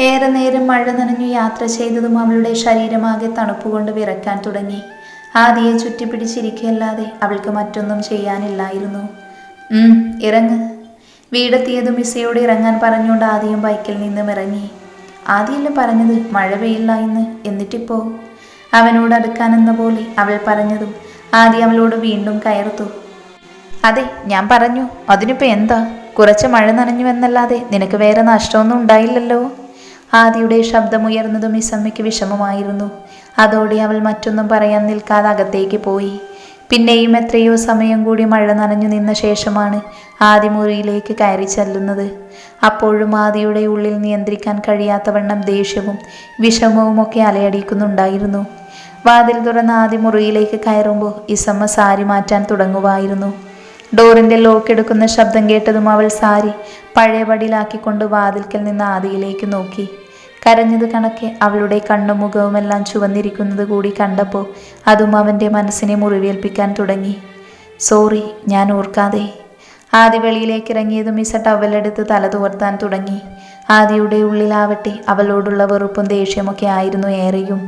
ഏറെ നേരം മഴ നനഞ്ഞു യാത്ര ചെയ്തതും അവളുടെ ശരീരമാകെ തണുപ്പുകൊണ്ട് വിറക്കാൻ തുടങ്ങി. ആദിയെ ചുറ്റിപ്പിടിച്ചിരിക്കുകയല്ലാതെ അവൾക്ക് മറ്റൊന്നും ചെയ്യാനില്ലായിരുന്നു. ഇറങ്ങ്. വീടെത്തിയതും മിസ്സയോട് ഇറങ്ങാൻ പറഞ്ഞുകൊണ്ട് ആദ്യം ബൈക്കിൽ നിന്നും ഇറങ്ങി. ആദ്യമല്ലേ പറഞ്ഞത് മഴ പെയ്യില്ല ഇന്ന്? എന്നിട്ടിപ്പോ? അവനോട് അടുക്കാനെന്ന പോലെ അവൾ പറഞ്ഞതും ആദ്യം അവളോട് വീണ്ടും കയർത്തു അതെ ഞാൻ പറഞ്ഞു. അതിനിപ്പോ എന്താ? കുറച്ച് മഴ നനഞ്ഞു എന്നല്ലാതെ നിനക്ക് വേറെ നഷ്ടമൊന്നും ഉണ്ടായില്ലല്ലോ? ആദിയുടെ ശബ്ദമുയർന്നതും ഇസമ്മയ്ക്ക് വിഷമമായിരുന്നു. അതോടെ അവൾ മറ്റൊന്നും പറയാൻ നിൽക്കാതെ അകത്തേക്ക് പോയി. പിന്നെയും എത്രയോ സമയം കൂടി മഴ നനഞ്ഞു നിന്ന ശേഷമാണ് ആദി മുറിയിലേക്ക് കയറി ചെല്ലുന്നത്. അപ്പോഴും ആദിയുടെ ഉള്ളിൽ നിയന്ത്രിക്കാൻ കഴിയാത്തവണ്ണം ദേഷ്യവും വിഷമവും ഒക്കെ അലയടിക്കുന്നുണ്ടായിരുന്നു. വാതിൽ തുറന്ന ആദി മുറിയിലേക്ക് കയറുമ്പോൾ ഇസമ്മ സാരി മാറ്റാൻ തുടങ്ങുമായിരുന്നു. ഡോറിന്റെ ലോക്ക് എടുക്കുന്ന ശബ്ദം കേട്ടതും അവൾ സാരി പഴയപടിയിലാക്കിക്കൊണ്ട് വാതിൽക്കൽ നിന്ന് ആദിയിലേക്ക് നോക്കി. കരഞ്ഞത് കണക്കെ അവളുടെ കണ്ണും മുഖവുമെല്ലാം ചുവന്നിരിക്കുന്നത് കൂടി കണ്ടപ്പോൾ അതും അവന്റെ മനസ്സിനെ മുറിവേൽപ്പിക്കാൻ തുടങ്ങി. സോറി ഞാൻ ഓർക്കാതെ. ആദി വെളിയിലേക്ക് ഇറങ്ങിയതും മിസ ടവലെടുത്ത് തല തുവർത്താൻ തുടങ്ങി. ആദിയുടെ ഉള്ളിലാവട്ടെ അവളോടുള്ള വെറുപ്പും ദേഷ്യമൊക്കെ ആയിരുന്നു ഏറെയും.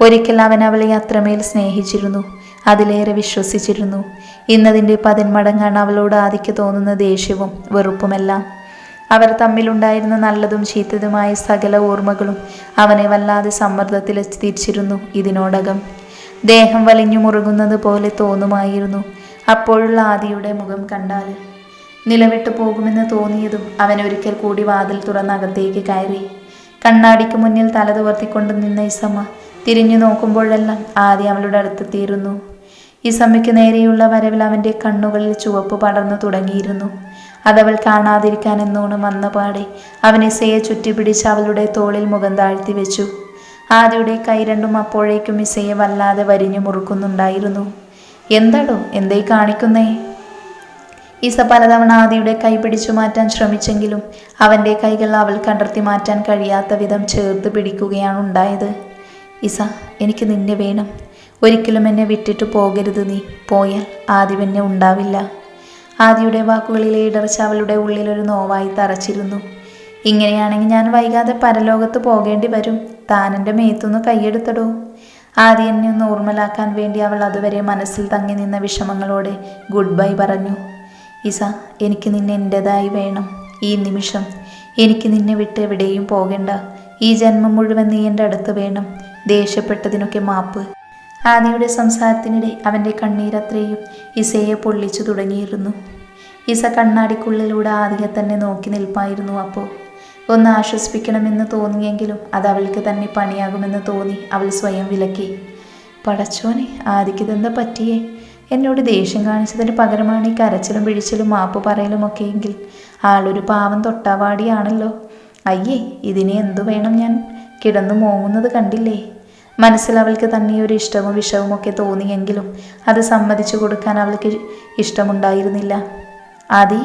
ഒരിക്കൽ അവൻ അവളെ അത്രമേൽ സ്നേഹിച്ചിരുന്നു. അതിലേറെ വിശ്വസിച്ചിരുന്നു. ഇന്നതിന്റെ പതിന്മടങ്ങാണ് അവളോട് ആദിക്ക് തോന്നുന്ന ദേഷ്യവും വെറുപ്പുമെല്ലാം. അവർ തമ്മിലുണ്ടായിരുന്ന നല്ലതും ചീത്തതുമായ സകല ഓർമ്മകളും അവനെ വല്ലാതെ സമ്മർദ്ദത്തിൽ തിരിച്ചിരുന്നു ഇതിനോടകം. ദേഹം വലിഞ്ഞു മുറുകുന്നത് പോലെ തോന്നുമായിരുന്നു അപ്പോഴുള്ള ആദിയുടെ മുഖം കണ്ടാൽ. നിലവിട്ടു പോകുമെന്ന് തോന്നിയതും അവൻ ഒരിക്കൽ കൂടി വാതിൽ തുറന്നകത്തേക്ക് കയറി. കണ്ണാടിക്ക് മുന്നിൽ തല തുവർത്തിക്കൊണ്ട് നിന്ന ഇസമ്മ തിരിഞ്ഞു നോക്കുമ്പോഴെല്ലാം ആദ്യം അവളുടെ അടുത്തെത്തിയിരുന്നു ഇസമ്മയ്ക്ക് നേരെയുള്ള വരവിൽ അവന്റെ കണ്ണുകളിൽ ചുവപ്പ് പടർന്നു തുടങ്ങിയിരുന്നു. അതവൾ കാണാതിരിക്കാൻ എന്നോണം വന്നപാടെ അവനെ ഇസയെ ചുറ്റിപ്പിടിച്ച് അവളുടെ തോളിൽ മുഖം താഴ്ത്തി വെച്ചു. ആദ്യയുടെ കൈ രണ്ടും അപ്പോഴേക്കും ഇസയെ വല്ലാതെ വരിഞ്ഞു മുറുക്കുന്നുണ്ടായിരുന്നു. എന്താടോ എന്തേ കാണിക്കുന്നേ? ഇസ പലതവണ ആദിയുടെ കൈ പിടിച്ചു മാറ്റാൻ ശ്രമിച്ചെങ്കിലും അവന്റെ കൈകൾ അവൾ കടർത്തി മാറ്റാൻ കഴിയാത്ത വിധം ചേർത്ത് പിടിക്കുകയാണ് ഉണ്ടായത്. ഇസ എനിക്ക് നിന്നെ വേണം. ഒരിക്കലും എന്നെ വിട്ടിട്ട് പോകരുത് നീ. പോയാൽ ആദ്യം എന്നെ ഉണ്ടാവില്ല. ആദിയുടെ വാക്കുകളിലെ ഇടർച്ച അവളുടെ ഉള്ളിലൊരു നോവായി തറച്ചിരുന്നു. ഇങ്ങനെയാണെങ്കിൽ ഞാൻ വൈകാതെ പരലോകത്ത് പോകേണ്ടി വരും. താൻ എന്റെ മേത്തുനിന്ന് കൈയെടുത്തടോ. ആദ്യ എന്നെ ഒന്ന് ഓർമ്മലാക്കാൻ വേണ്ടി അവൾ അതുവരെ മനസ്സിൽ തങ്ങി നിന്ന വിഷമങ്ങളോടെ ഗുഡ് ബൈ പറഞ്ഞു. ഇസ എനിക്ക് നിന്നെ എന്റെതായി വേണം. ഈ നിമിഷം എനിക്ക് നിന്നെ വിട്ട് എവിടെയും പോകണ്ട. ഈ ജന്മം മുഴുവൻ നീ എന്റെ അടുത്ത് വേണം. ദേഷ്യപ്പെട്ടതിനൊക്കെ മാപ്പ്. ആദിയുടെ സംസാരത്തിനിടെ അവന്റെ കണ്ണീരത്രയും ഇസയെ പൊള്ളിച്ചു തുടങ്ങിയിരുന്നു. ഇസ കണ്ണാടിക്കുള്ളിലൂടെ ആദിയെ തന്നെ നോക്കി നിൽപ്പായിരുന്നു അപ്പോൾ. ഒന്ന് ആശ്വസിപ്പിക്കണമെന്ന് തോന്നിയെങ്കിലും അത് അവൾക്ക് തന്നെ പണിയാകുമെന്ന് തോന്നി അവൾ സ്വയം വിലക്കി. പടച്ചോനെ ആദിക്കിതെന്താ പറ്റിയേ? എന്നോട് ദേഷ്യം കാണിച്ചതിന് പകരമാണ് ഈ കരച്ചിലും പിഴിച്ചിലും മാപ്പ് പറയലും ഒക്കെ എങ്കിൽ. ആളൊരു പാവം തൊട്ടാവാടിയാണല്ലോ. അയ്യേ ഇതിനെ എന്തു വേണം ഞാൻ? കിടന്നു മോങ്ങുന്നത് കണ്ടില്ലേ? മനസ്സിൽ അവൾക്ക് തന്നെ ഒരു ഇഷ്ടവും വിഷവും ഒക്കെ തോന്നിയെങ്കിലും അത് സമ്മതിച്ചു കൊടുക്കാൻ അവൾക്ക് ഇഷ്ടമുണ്ടായിരുന്നില്ല. ആദി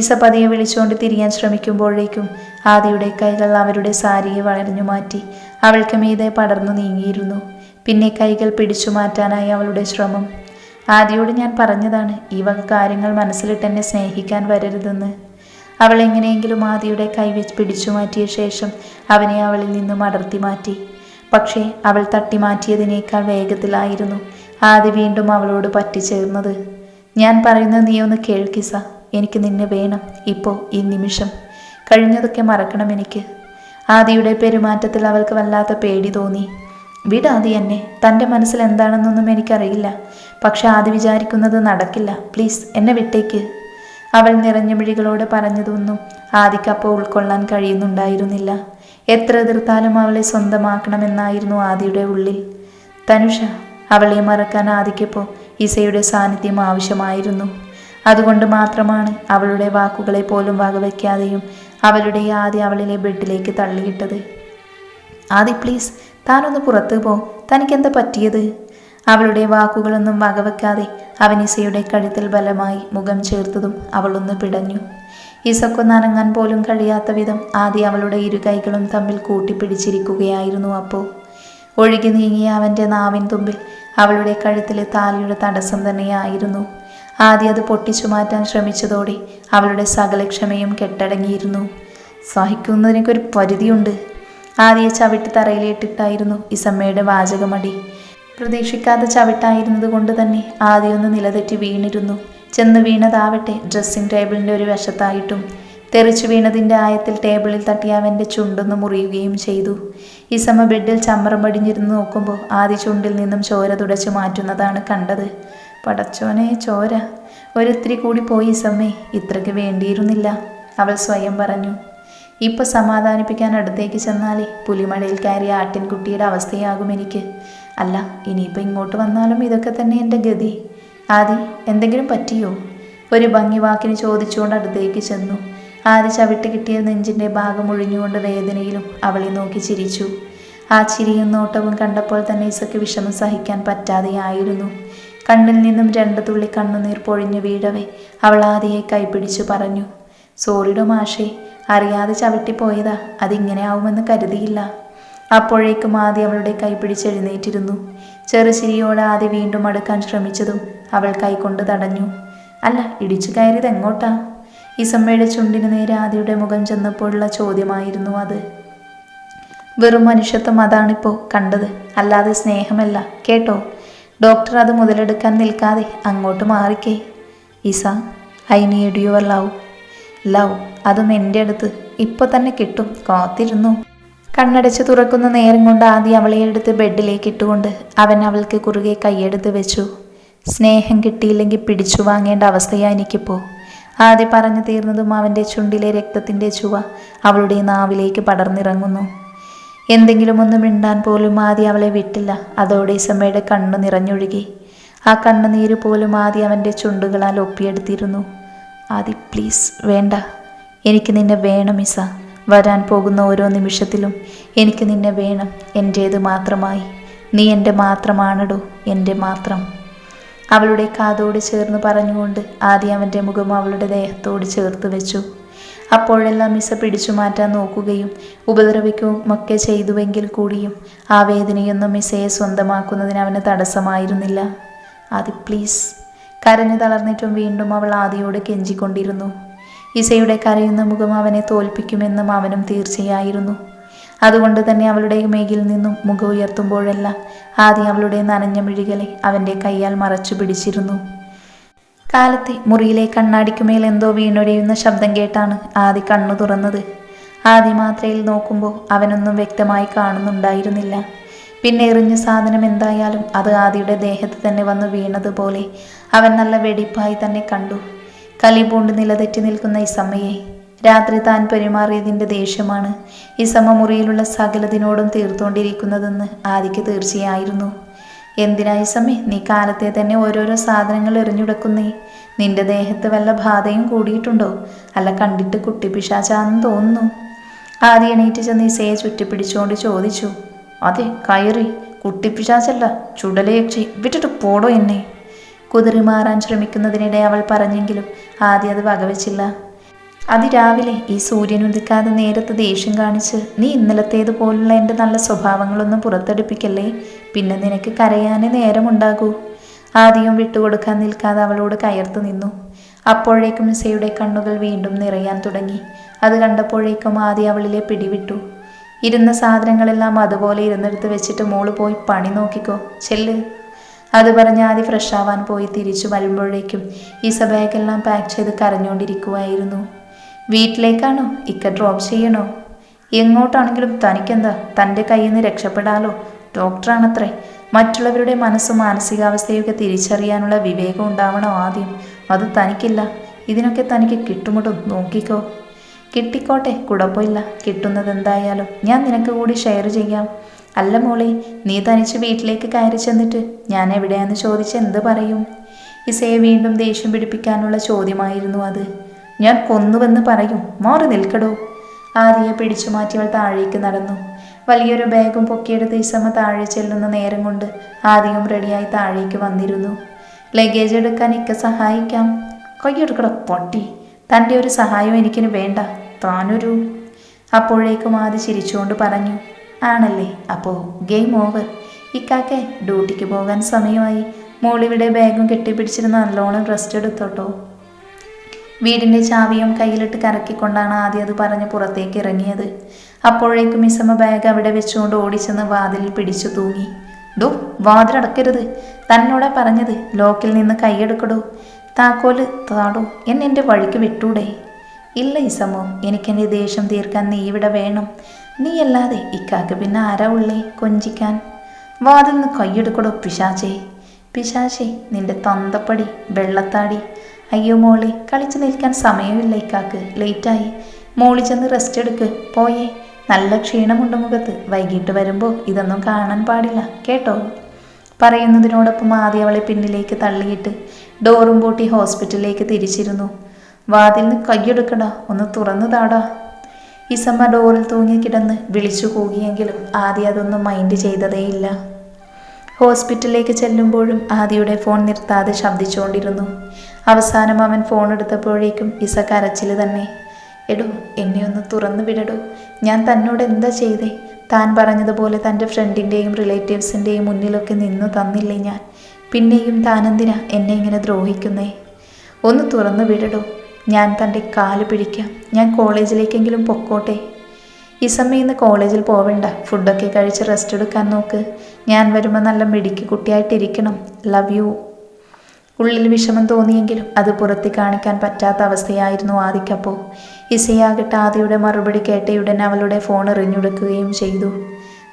ഇസ പതിയെ വിളിച്ചുകൊണ്ട് തിരിയാൻ ശ്രമിക്കുമ്പോഴേക്കും ആദിയുടെ കൈകൾ അവരുടെ സാരിയെ വളഞ്ഞു മാറ്റി അവൾക്ക് മീതെ പടർന്നു നീങ്ങിയിരുന്നു. പിന്നെ കൈകൾ പിടിച്ചു മാറ്റാനായി അവളുടെ ശ്രമം. ആദിയോട് ഞാൻ പറഞ്ഞതാണ് ഈ വക കാര്യങ്ങൾ മനസ്സിലിട്ട് എന്നെ സ്നേഹിക്കാൻ വരരുതെന്ന്. അവൾ എങ്ങനെയെങ്കിലും ആദിയുടെ കൈ വെച്ച് പിടിച്ചു മാറ്റിയ ശേഷം അവനെ അവളിൽ നിന്നും അടർത്തി മാറ്റി. പക്ഷേ അവൾ തട്ടി മാറ്റിയതിനേക്കാൾ വേഗത്തിലായിരുന്നു ആദ്യ വീണ്ടും അവളോട് പറ്റിച്ചേർന്നത്. ഞാൻ പറയുന്നത് നീ ഒന്ന് കേൾക്കിസ എനിക്ക് നിന്നെ വേണം. ഇപ്പോൾ ഈ നിമിഷം. കഴിഞ്ഞതൊക്കെ മറക്കണം എനിക്ക്. ആദിയുടെ പെരുമാറ്റത്തിൽ അവൾക്ക് വല്ലാത്ത പേടി തോന്നി. വിടാതി എന്നെ. തന്റെ മനസ്സിൽ എന്താണെന്നൊന്നും എനിക്കറിയില്ല. പക്ഷെ ആദ്യ വിചാരിക്കുന്നത് നടക്കില്ല. പ്ലീസ് എന്നെ വിട്ടേക്ക്. അവൾ നിറഞ്ഞ മിഴികളോട് പറഞ്ഞതൊന്നും ആദിക്കപ്പോൾ ഉൾക്കൊള്ളാൻ കഴിയുന്നുണ്ടായിരുന്നില്ല. എത്ര എതിർത്താലും അവളെ സ്വന്തമാക്കണമെന്നായിരുന്നു ആദിയുടെ ഉള്ളിൽ. തനുഷ അവളെ മറക്കാൻ ആദിക്കപ്പോൾ ഇസയുടെ സാന്നിധ്യം ആവശ്യമായിരുന്നു. അതുകൊണ്ട് മാത്രമാണ് അവളുടെ വാക്കുകളെ പോലും വകവയ്ക്കാതെയും അവളുടെ ആദ്യ അവളിലെ ബെഡിലേക്ക് തള്ളിയിട്ടത്. ആദി പ്ലീസ് താനൊന്ന് പുറത്ത് പോ. തനിക്കെന്താ പറ്റിയത്? അവളുടെ വാക്കുകളൊന്നും വകവെക്കാതെ അവൻ ഇസയുടെ കഴുത്തിൽ ബലമായി മുഖം ചേർത്തതും അവളൊന്ന് പിടഞ്ഞു. ഇസക്കൊന്ന് അനങ്ങാൻ പോലും കഴിയാത്ത വിധം ആദ്യം അവളുടെ ഇരു കൈകളും തമ്മിൽ കൂട്ടിപ്പിടിച്ചിരിക്കുകയായിരുന്നു അപ്പോൾ ഒഴുകി നീങ്ങിയ അവന്റെ നാവിൻ തുമ്പിൽ അവളുടെ കഴുത്തിലെ താലിയുടെ തടസ്സം തന്നെയായിരുന്നു. ആദ്യം അത് പൊട്ടിച്ചു മാറ്റാൻ ശ്രമിച്ചതോടെ അവളുടെ സകലക്ഷമയും കെട്ടടങ്ങിയിരുന്നു. സഹിക്കുന്നതിനൊക്കെ ഒരു പരിധിയുണ്ട്. ആദ്യ ചവിട്ട് തറയിലേട്ടിട്ടായിരുന്നു ഇസമ്മയുടെ വാചകമടി. പ്രതീക്ഷിക്കാത്ത ചവിട്ടായിരുന്നത് കൊണ്ട് തന്നെ ആദ്യമൊന്ന് നിലതെറ്റി വീണിരുന്നു. ചെന്ന് വീണതാവട്ടെ ഡ്രസ്സിംഗ് ടേബിളിന്റെ ഒരു വശത്തായിട്ടും. തെറിച്ചു വീണതിന്റെ ആയത്തിൽ ടേബിളിൽ തട്ടി അവന്റെ ചുണ്ടൊന്ന് മുറിയുകയും ചെയ്തു. ഇസമ്മ ബെഡിൽ ചമ്മറം പടിഞ്ഞിരുന്ന് നോക്കുമ്പോൾ ആദ്യ ചുണ്ടിൽ നിന്നും ചോര തുടച്ചു മാറ്റുന്നതാണ് കണ്ടത്. പടച്ചോനെ ചോര. ഒരിത്തിരി കൂടി പോയി ഇസമ്മേ ഇത്രയ്ക്ക് വേണ്ടിയിരുന്നില്ല. അവൾ സ്വയം പറഞ്ഞു. ഇപ്പൊ സമാധാനിപ്പിക്കാൻ അടുത്തേക്ക് ചെന്നാലേ. പുലിമഴയിൽ കയറിയ ആട്ടിൻകുട്ടിയുടെ അവസ്ഥയാകും എനിക്ക്. അല്ല ഇനിയിപ്പോൾ ഇങ്ങോട്ട് വന്നാലും ഇതൊക്കെ തന്നെ എന്റെ ഗതി. ആദി എന്തെങ്കിലും പറ്റിയോ? ഒരു ഭംഗി വാക്കിന് ചോദിച്ചുകൊണ്ട് അടുത്തേക്ക് ചെന്നു. ആദി ചവിട്ട് കിട്ടിയ നെഞ്ചിന്റെ ഭാഗം ഒഴിഞ്ഞുകൊണ്ട് വേദനയിലും അവളെ നോക്കി ചിരിച്ചു. ആ ചിരിയും നോട്ടവും കണ്ടപ്പോൾ തന്നെ ഇസക്ക് വിഷമം സഹിക്കാൻ പറ്റാതെയായിരുന്നു. കണ്ണിൽ നിന്നും രണ്ട് തുള്ളി കണ്ണുനീർ പൊഴിഞ്ഞു വീഴവേ അവൾ ആദിയെ കൈപിടിച്ചു പറഞ്ഞു. സോറിഡോ മാഷേ അറിയാതെ ചവിട്ടിപ്പോയതാ അതിങ്ങനെ ആവുമെന്ന് കരുതിയില്ല. അപ്പോഴേക്കും ആദ്യം അവളുടെ കൈ പിടിച്ചെഴുന്നേറ്റിരുന്നു ചെറുചിരിയോടെ ആദ്യ വീണ്ടും അടുക്കാൻ ശ്രമിച്ചതും അവൾ കൈകൊണ്ട് തടഞ്ഞു. അല്ല ഇടിച്ചു കയറിയത് എങ്ങോട്ടാ? ഇസമ്മയുടെ ചുണ്ടിന് നേരെ ആദിയുടെ മുഖം ചെന്നപ്പോഴുള്ള ചോദ്യമായിരുന്നു അത്. വെറും മനുഷ്യത്വം അതാണിപ്പോൾ കണ്ടത്. അല്ലാതെ സ്നേഹമല്ല. കേട്ടോ? ഡോക്ടർ അത് മുതലെടുക്കാൻ നിൽക്കാതെ അങ്ങോട്ട് മാറിക്കേ. Isa I need your love love അതും എന്റെ അടുത്ത്. ഇപ്പോൾ തന്നെ കിട്ടും. കാത്തിരുന്നു. കണ്ണടച്ച് തുറക്കുന്ന നേരം കൊണ്ട് ആദ്യം അവളെ എടുത്ത് ബെഡിലേക്ക് ഇട്ടുകൊണ്ട് അവൻ അവൾക്ക് കുറുകെ കൈയെടുത്ത് വെച്ചു. സ്നേഹം കിട്ടിയില്ലെങ്കിൽ പിടിച്ചു വാങ്ങേണ്ട അവസ്ഥയാ എനിക്കിപ്പോൾ ആദ്യം പറഞ്ഞു തീർന്നതും അവന്റെ ചുണ്ടിലെ രക്തത്തിന്റെ ചുവ അവളുടെ നാവിലേക്ക് പടർന്നിറങ്ങുന്നു. എന്തെങ്കിലും ഒന്ന് മിണ്ടാൻ പോലും ആദ്യം അവളെ വിട്ടില്ല. അതോടെ ഇസമ്മയുടെ കണ്ണ് നിറഞ്ഞൊഴുകി. ആ കണ്ണുനീര് പോലും ആദ്യം അവന്റെ ചുണ്ടുകളാൽ ഒപ്പിയെടുത്തിരുന്നു. ആദി പ്ലീസ് വേണ്ട. എനിക്ക് നിന്നെ വേണം ഇസ വരാൻ പോകുന്ന ഓരോ നിമിഷത്തിലും എനിക്ക് നിന്നെ വേണം. എന്റേത് മാത്രമായി. നീ എന്റെ മാത്രമാണടോ എന്റെ മാത്രം. അവളുടെ കാതോട് ചേർന്ന് പറഞ്ഞുകൊണ്ട് ആദ്യം അവന്റെ മുഖം അവളുടെ ദേഹത്തോട് ചേർത്ത് വെച്ചു. അപ്പോഴെല്ലാം മിസ പിടിച്ചു മാറ്റാൻ നോക്കുകയും ഉപദ്രവിക്കുമൊക്കെ ചെയ്തുവെങ്കിൽ കൂടിയും ആ വേദനയൊന്നും മിസയെ സ്വന്തമാക്കുന്നതിന് അവന് തടസ്സമായിരുന്നില്ല. ആദി പ്ലീസ്. കരഞ്ഞു തളർന്നിട്ടും വീണ്ടും അവൾ ആദിയോട് കെഞ്ചിക്കൊണ്ടിരുന്നു. ഇസയുടെ കരയുന്ന മുഖം അവനെ തോൽപ്പിക്കുമെന്നും അവനും തീർച്ചയായിരുന്നു. അതുകൊണ്ട് തന്നെ അവളുടെ മേകിൽ നിന്നും മുഖം ഉയർത്തുമ്പോഴെല്ലാം ആദ്യം അവളുടെ നനഞ്ഞ മിഴികളെ അവന്റെ കൈയാൽ മറച്ചു പിടിച്ചിരുന്നു. കാലത്തെ മുറിയിലെ കണ്ണാടിക്കുമേൽ എന്തോ വീണൊഴിയുന്ന ശബ്ദം കേട്ടാണ് ആദി കണ്ണു തുറന്നത്. ആദ്യ മാത്രയിൽ നോക്കുമ്പോൾ അവനൊന്നും വ്യക്തമായി കാണുന്നുണ്ടായിരുന്നില്ല. പിന്നെ എറിഞ്ഞ സാധനം എന്തായാലും അത് ആദിയുടെ ദേഹത്ത് തന്നെ വന്ന് വീണതുപോലെ അവൻ നല്ല വെടിപ്പായി തന്നെ കണ്ടു. കലി പൂണ്ട് നിലതെറ്റി നിൽക്കുന്ന ഇസമ്മയെ രാത്രി താൻ പെരുമാറിയതിന്റെ ദേഷ്യമാണ് ഇസമ്മ മുറിയിലുള്ള സകലതിനോടും തീർത്തുകൊണ്ടിരിക്കുന്നതെന്ന് ആദിക്ക് തീർച്ചയായിരുന്നു. എന്തിനാ സമയ? നീ കാലത്തെ തന്നെ ഓരോരോ സാധനങ്ങൾ എറിഞ്ഞുടക്കുന്നേ. നിന്റെ ദേഹത്ത് വല്ല ബാധയും കൂടിയിട്ടുണ്ടോ? അല്ല കണ്ടിട്ട് കുട്ടി പിശാചാന്ന് തോന്നുന്നു. ആദി എണീറ്റ് ചെന്ന് ഇസയെ ചുറ്റിപ്പിടിച്ചുകൊണ്ട് ചോദിച്ചു അതെ കയറി. കുട്ടിപ്പിശാച്ചല്ല ചുടലയക്ഷി. വിട്ടിട്ട് പോടോ എന്നെ. കുതിറി മാറാൻ ശ്രമിക്കുന്നതിനിടെ അവൾ പറഞ്ഞെങ്കിലും ആദ്യം അത് വകവെച്ചില്ല. അതിരാവിലെ ഈ സൂര്യൻ ഉദിക്കാതെ നേരത്തെ ദേഷ്യം കാണിച്ച് നീ ഇന്നലത്തേതുപോലുള്ള എന്റെ നല്ല സ്വഭാവങ്ങളൊന്നും പുറത്തെടുപ്പിക്കല്ലേ? പിന്നെ നിനക്ക് കരയാനേ നേരമുണ്ടാകൂ. ആദ്യം വിട്ടുകൊടുക്കാൻ നിൽക്കാതെ അവളോട് കയർത്തു നിന്നു. അപ്പോഴേക്കും നിസയുടെ കണ്ണുകൾ വീണ്ടും നിറയാൻ തുടങ്ങി. അത് കണ്ടപ്പോഴേക്കും ആദ്യം അവളിലെ പിടിവിട്ടു. ഇരുന്ന സാധനങ്ങളെല്ലാം അതുപോലെ ഇരുന്നെടുത്ത് വെച്ചിട്ട് മോൾ പോയി പണി നോക്കിക്കോ. ചെല്ല്. അത് പറഞ്ഞ് ആദ്യം ഫ്രഷ് ആവാൻ പോയി തിരിച്ചു വരുമ്പോഴേക്കും ഈ ബാഗെല്ലാം പാക്ക് ചെയ്ത് കരഞ്ഞുകൊണ്ടിരിക്കുമായിരുന്നു വീട്ടിലേക്കാണോ ഇക്ക ഡ്രോപ്പ് ചെയ്യണോ? എങ്ങോട്ടാണെങ്കിലും തനിക്കെന്താ തന്റെ കയ്യിൽ നിന്ന് രക്ഷപ്പെടാലോ ഡോക്ടറാണത്രേ മറ്റുള്ളവരുടെ മനസ്സും മാനസികാവസ്ഥയൊക്കെ തിരിച്ചറിയാനുള്ള വിവേകം ഉണ്ടാവണം ആദ്യം. അത് തനിക്കില്ല. ഇതിനൊക്കെ തനിക്ക് കിട്ടുമുട്ടോ നോക്കിക്കോ. കിട്ടിക്കോട്ടെ കുഴപ്പമില്ല കിട്ടുന്നത് എന്തായാലും ഞാൻ നിനക്ക് കൂടി ഷെയർ ചെയ്യാം. അല്ല മോളെ നീ തനിച്ച് വീട്ടിലേക്ക് കയറി ചെന്നിട്ട് ഞാൻ എവിടെയാന്ന് ചോദിച്ച് എന്ത് പറയും? ഇസയെ വീണ്ടും ദേഷ്യം പിടിപ്പിക്കാനുള്ള ചോദ്യമായിരുന്നു അത്. ഞാൻ കൊന്നുവെന്ന് പറയും. മാറി നിൽക്കടോ. ആദിയെ പിടിച്ചു മാറ്റിയവൾ താഴേക്ക് നടന്നു. വലിയൊരു ബാഗും പൊക്കിയെടുത്ത് ഇസമ്മ താഴെ ചെല്ലുന്ന നേരം കൊണ്ട് ആദ്യം റെഡിയായി താഴേക്ക് വന്നിരുന്നു. ലഗേജ് എടുക്കാൻ ഇക്ക സഹായിക്കാം. കൈയെടുക്കട പൊട്ടി. തന്റെ ഒരു സഹായം എനിക്കിന് വേണ്ട. താനൊരു. അപ്പോഴേക്കും ആദ്യ ചിരിച്ചുകൊണ്ട് പറഞ്ഞു ആണല്ലേ അപ്പോൾ ഗെയിം ഓവർ. ഇക്കാക്കെ ഡ്യൂട്ടിക്ക് പോകാൻ സമയമായി. മോളിവിടെ ബാഗും കെട്ടിപ്പിടിച്ചിരുന്ന് നല്ലോണം റെസ്റ്റ് എടുത്തോട്ടോ. വീടിന്റെ ചാവിയും കയ്യിലിട്ട് കറക്കിക്കൊണ്ടാണ് ആദ്യം അത് പറഞ്ഞ് പുറത്തേക്ക് ഇറങ്ങിയത്. അപ്പോഴേക്കും ഇസമ്മ ബാഗ് അവിടെ വെച്ചുകൊണ്ട് ഓടിച്ചെന്ന് വാതിലിൽ പിടിച്ചു തൂങ്ങി. ദോ വാതിലടക്കരുത്. തന്നോടാ പറഞ്ഞത് ലോക്കിൽ നിന്ന് കൈയെടുക്കടോ താക്കോൽ താടോ എന്നെ എന്റെ വഴിക്ക് വിട്ടൂടെ? ഇല്ല ഇസമോ എനിക്കെന്റെ ദേഷ്യം തീർക്കാൻ നീ ഇവിടെ വേണം. നീയല്ലാതെ ഇക്കാക്ക് പിന്നെ ആരാ ഉള്ളേ കൊഞ്ചിക്കാൻ? വാതിൽ നിന്ന് കൈയെടുക്കടോ പിശാചേ. പിശാചേ നിന്റെ തന്തപ്പടി വെള്ളത്താടി. അയ്യോ മോളെ കളിച്ചു നിൽക്കാൻ സമയമില്ല ഇക്കാക്ക്. ലേറ്റായി. മോളി ചെന്ന് റെസ്റ്റ് എടുക്ക്. പോയേ. നല്ല ക്ഷീണമുണ്ട് മുഖത്ത്. വൈകിട്ട് വരുമ്പോൾ ഇതൊന്നും കാണാൻ പാടില്ല. കേട്ടോ? പറയുന്നതിനോടൊപ്പം ആദ്യം അവളെ പിന്നിലേക്ക് തള്ളിയിട്ട് ഡോറും പൂട്ടി ഹോസ്പിറ്റലിലേക്ക് തിരിച്ചിരുന്നു. വാതിലിന് കയ്യെടുക്കടാ ഒന്ന് തുറന്നു താടാ. ഇസമ്മ ഡോറിൽ തൂങ്ങിക്കിടന്ന് വിളിച്ചു കൂകിയെങ്കിലും ആദ്യ അതൊന്നും മൈൻഡ് ചെയ്തതേയില്ല. ഹോസ്പിറ്റലിലേക്ക് ചെല്ലുമ്പോഴും ആദിയുടെ ഫോൺ നിർത്താതെ ശബ്ദിച്ചുകൊണ്ടിരുന്നു അവസാനം അവൻ ഫോൺ എടുത്തപ്പോഴേക്കും ഇസ കരച്ചിൽ തന്നെ. എടോ എന്നെ ഒന്ന് തുറന്നു വിടടോ. ഞാൻ തന്നോട് എന്താ ചെയ്തേ? താൻ പറഞ്ഞതുപോലെ തന്റെ ഫ്രണ്ടിന്റെയും റിലേറ്റീവ്സിന്റെയും മുന്നിലൊക്കെ നിന്നു തന്നില്ലേ ഞാൻ? പിന്നെയും താനെന്തിനാ എന്നെ ഇങ്ങനെ ദ്രോഹിക്കുന്നേ? ഒന്ന് തുറന്നു വിടടോ. ഞാൻ തന്റെ കാൽ പിടിക്കാം. ഞാൻ കോളേജിലേക്കെങ്കിലും പൊക്കോട്ടെ. ഈ സമയം ഇന്ന് കോളേജിൽ പോവേണ്ട. ഫുഡൊക്കെ കഴിച്ച് റെസ്റ്റ് എടുക്കാൻ നോക്ക്. ഞാൻ വരുമ്പോൾ നല്ല മിടുക്കി കുട്ടിയായിട്ടിരിക്കണം. ലവ് യു ഉള്ളിൽ വിഷമം തോന്നിയെങ്കിലും അത് പുറത്ത് കാണിക്കാൻ പറ്റാത്ത അവസ്ഥയായിരുന്നു ആദിക്കപ്പോൾ ഇസയാകട്ടെ ആദിയുടെ മറുപടി കേട്ടയുടൻ അവളുടെ ഫോൺ എറിഞ്ഞൊടുക്കുകയും ചെയ്തു.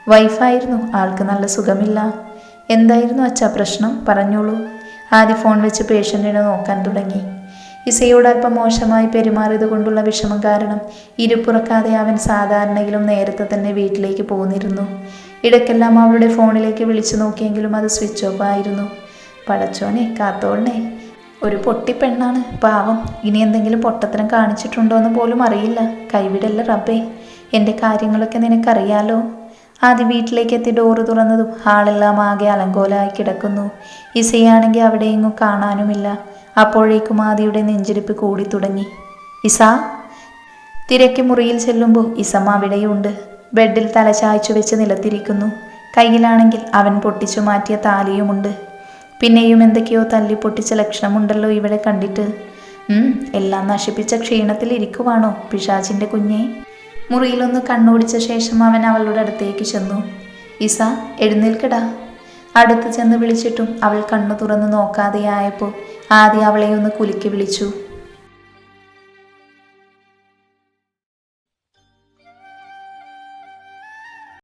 വൈഫായിരുന്നു ആൾക്ക് നല്ല സുഖമില്ല. എന്തായിരുന്നു അച്ഛാ പ്രശ്നം? പറഞ്ഞോളൂ. ആദ്യ ഫോൺ വെച്ച് പേഷ്യന്റിനെ നോക്കാൻ തുടങ്ങി. ഇസയോട് അല്പം മോശമായി പെരുമാറിയത് കൊണ്ടുള്ള വിഷമം കാരണം ഇരുപ്പുറക്കാതെ അവൻ സാധാരണയിലും നേരത്തെ തന്നെ വീട്ടിലേക്ക് പോന്നിരുന്നു. ഇടയ്ക്കെല്ലാം അവളുടെ ഫോണിലേക്ക് വിളിച്ചു നോക്കിയെങ്കിലും അത് സ്വിച്ച് ഓഫ് ആയിരുന്നു. പടച്ചോനെ കാത്തോളനെ ഒരു പൊട്ടിപ്പെണ്ണാണ്. പാവം. ഇനി എന്തെങ്കിലും പൊട്ടത്തരം കാണിച്ചിട്ടുണ്ടോ എന്ന് പോലും അറിയില്ല. കൈവിടല്ല റബ്ബേ. എന്റെ കാര്യങ്ങളൊക്കെ നിനക്കറിയാലോ? ആദ്യം വീട്ടിലേക്ക് എത്തി ഡോറ് തുറന്നതും ആളെല്ലാം ആകെ അലങ്കോലമായി കിടക്കുന്നു. ഇസയാണെങ്കിൽ അവിടെ എങ്ങും കാണാനുമില്ല. അപ്പോഴേക്കും ആദിയുടെ നെഞ്ചിരിപ്പ് കൂടി തുടങ്ങി. ഇസ? തിരക്ക് മുറിയിൽ ചെല്ലുമ്പോൾ ഇസമ്മ അവിടെയുണ്ട്. ബെഡിൽ തല ചായ്ച്ചു വെച്ച് നിലത്തിരിക്കുന്നു. കയ്യിലാണെങ്കിൽ അവൻ പൊട്ടിച്ചു മാറ്റിയ താലിയുമുണ്ട്. പിന്നെയും എന്തൊക്കെയോ തല്ലി പൊട്ടിച്ച ലക്ഷണമുണ്ടല്ലോ ഇവിടെ കണ്ടിട്ട്. എല്ലാം നശിപ്പിച്ച ക്ഷീണത്തിൽ ഇരിക്കുവാണോ പിശാചിന്റെ കുഞ്ഞെ? മുറിയിലൊന്ന് കണ്ണോടിച്ച ശേഷം അവൻ അവളുടെ അടുത്തേക്ക് ചെന്നു. ഇസ എഴുന്നേൽക്കടാ. അടുത്ത് ചെന്ന് വിളിച്ചിട്ടും അവൾ കണ്ണു തുറന്ന് നോക്കാതെയായപ്പോൾ ആദ്യം അവളെ ഒന്ന് കുലുക്കി വിളിച്ചു.